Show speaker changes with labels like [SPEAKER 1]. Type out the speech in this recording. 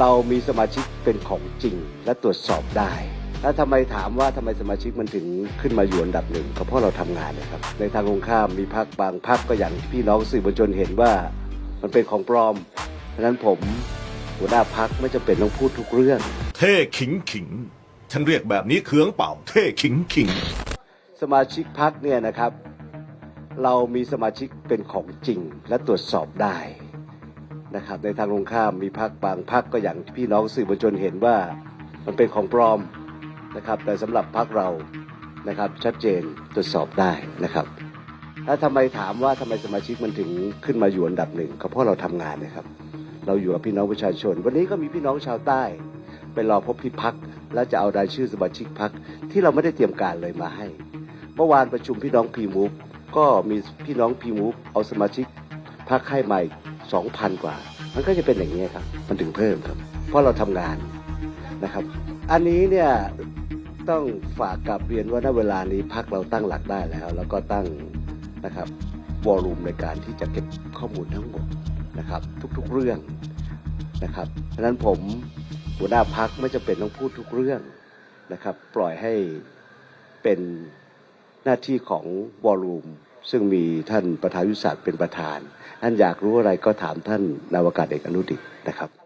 [SPEAKER 1] เรามีสมาชิกเป็นของจริงและตรวจสอบได้ แล้วทำไมถามว่าทำไมสมาชิกมันถึงขึ้นมาอยู่อันดับหนึ่งก็เพราะเราทำงานนะครับ ในทางตรงข้ามมีพักบางพักก็อย่างที่พี่น้องสื่อมวลชนเห็นว่ามันเป็นของปลอมฉะนั้นผมหัวหน้าพักไม่จำเป็นต้องพูดทุกเรื่อง
[SPEAKER 2] เท่ขิงขิง ฉันเรียกแบบนี้เคืองเป่า เท่ขิงขิง
[SPEAKER 1] สมาชิกพักเนี่ยนะครับ เรามีสมาชิกเป็นของจริงและตรวจสอบได้ นะครับ ในทางลงข้ามมีพักบางพักก็อย่างพี่น้องสื่อมวลชนเห็นว่ามันเป็นของปลอมนะครับ แต่สำหรับพักเรานะครับชัดเจนตรวจสอบได้นะครับ ถ้าทำไมถามว่าทำไมสมาชิกมันถึงขึ้นมาอยู่อันดับหนึ่งก็เพราะเราทำงานนะครับ เราอยู่กับพี่น้องประชาชน วันนี้ก็มีพี่น้องชาวใต้ไปรอพบที่พักและจะเอารายชื่อสมาชิกพักที่เราไม่ได้เตรียมการเลยมาให้ เมื่อวานประชุมพี่น้องพีมูฟก็มีพี่น้องพีมูฟเอาสมาชิกพักให้ใหม่ 2,000 กว่า มันก็จะเป็นอย่างนี้ครับ มันถึงเพิ่มครับ เพราะเราทำงานนะครับ อันนี้เนี่ยต้องฝากกับเรียนว่าณเวลานี้พักเราตั้งหลักได้แล้ว แล้วก็ตั้งนะครับวอลลุ่มในการที่จะเก็บข้อมูลทั้งหมดนะครับ ทุกๆเรื่องนะครับเพราะนั้นผมหัวหน้าพักไม่จำเป็นต้องพูดทุกเรื่องนะครับ ปล่อยให้เป็นหน้าที่ของวอลลุ่ม ซึ่งมีท่านประธานยุทธศาสตร์เป็นประธานท่านอยากรู้อะไรก็ถามท่านนาวากาศเอกอนุดิตนะครับ